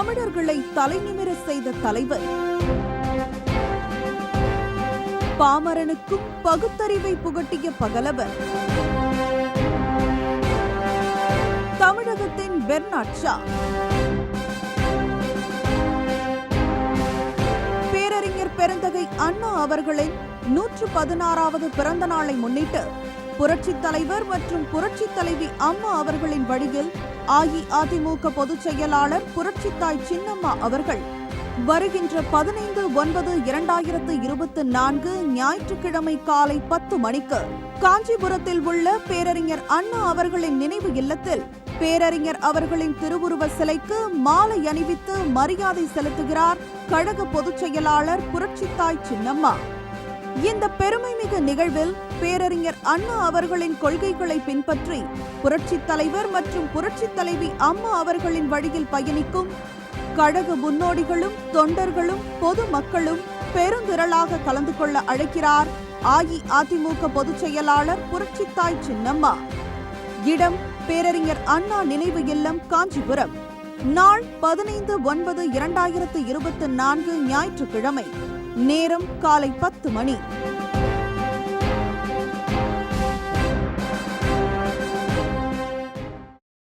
தமிழர்களை தலைநிமிர செய்த தலைவர். பாமரனுக்கும் பகுத்தறிவை புகட்டிய பகலவர். தமிழகத்தின் பெர்னாட் ஷா. பேரறிஞர் பெருந்தகை அண்ணா அவர்களின் நூற்று பதினாறாவது பிறந்த நாளை முன்னிட்டு புரட்சித் தலைவர் மற்றும் புரட்சித் தலைவி அம்மா அவர்களின் வழியில் அஇஅதிமுக பொதுச் செயலாளர் புரட்சித்தாய் சின்னம்மா அவர்கள் வருகின்ற பதினைந்து ஒன்பது இரண்டாயிரத்து இருபத்தி நான்கு ஞாயிற்றுக்கிழமை காலை பத்து மணிக்கு காஞ்சிபுரத்தில் உள்ள பேரறிஞர் அண்ணா அவர்களின் நினைவு இல்லத்தில் பேரறிஞர் அவர்களின் திருவுருவ சிலைக்கு மாலை அணிவித்து மரியாதை செலுத்துகிறார் கழக பொதுச் செயலாளர் புரட்சித்தாய் சின்னம்மா. இந்த பெருமைமிகு நிகழ்வில் பேரறிஞர் அண்ணா அவர்களின் கொள்கைகளை பின்பற்றி புரட்சித் தலைவர் மற்றும் புரட்சி தலைவி அம்மா அவர்களின் வழியில் பயணிக்கும் கழக முன்னோடிகளும் தொண்டர்களும் பொது மக்களும் பெருந்திரளாக கலந்து கொள்ள அழைக்கிறார் அஇஅதிமுக பொதுச் செயலாளர் புரட்சித்தாய் சின்னம்மா. இடம் பேரறிஞர் அண்ணா நினைவு இல்லம் காஞ்சிபுரம். நாள் பதினைந்து ஒன்பது இரண்டாயிரத்து இருபத்தி நான்கு ஞாயிற்றுக்கிழமை. நேரம் காலை பத்து மணி.